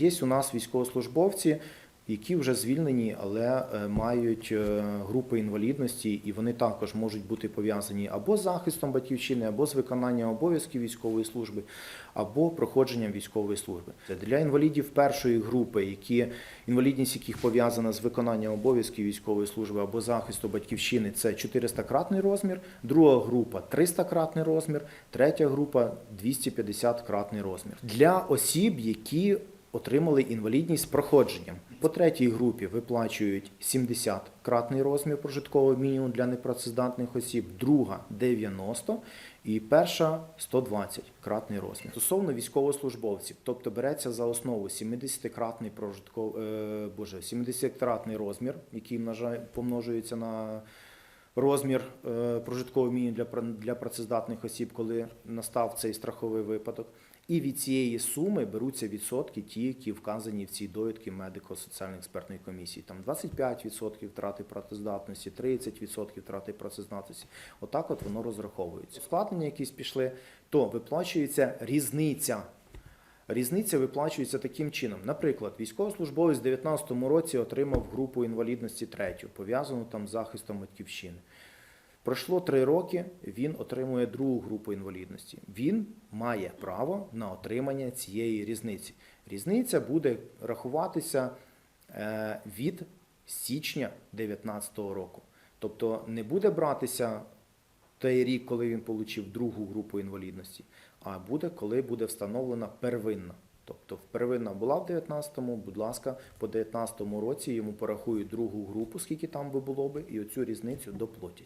Є у нас військовослужбовці, які вже звільнені, але е, мають е, групи інвалідності, і вони також можуть бути пов'язані або з захистом батьківщини, або з виконанням обов'язків військової служби, або проходженням військової служби. Для інвалідів першої групи, які інвалідність яких пов'язана з виконанням обов'язків військової служби або захисту батьківщини, це 400-кратний розмір, друга група 300-кратний розмір, третя група 250-кратний розмір. Для осіб, які отримали інвалідність з проходженням. По третій групі виплачують 70-кратний розмір прожиткового мінімуму для непрацездатних осіб, друга 90 і перша 120-кратний розмір. Стосовно військовослужбовців, тобто береться за основу 70-кратний прожитков... е, боже, 70-кратний розмір, який помножується на розмір е, прожиткового мінімуму для, для працездатних осіб, коли настав цей страховий випадок. І від цієї суми беруться відсотки, ті, які вказані в цій довідці медико-соціальної експертної комісії. Там 25% втрати працездатності, 30% втрати працездатності. Отак от воно розраховується. Складення якісь пішли, то виплачується різниця. Різниця виплачується таким чином. Наприклад, військовослужбовець в 2019 році отримав групу інвалідності третю, пов'язану там з захистом батьківщини. Пройшло три роки, він отримує другу групу інвалідності. Він має право на отримання цієї різниці. Різниця буде рахуватися е, від січня 2019 року. Тобто не буде братися той рік, коли він отримав другу групу інвалідності, а буде, коли буде встановлена первинна. Тобто первинна була в 19-му, будь ласка, по 19-му році йому порахують другу групу, скільки там би було би, і оцю різницю доплатять.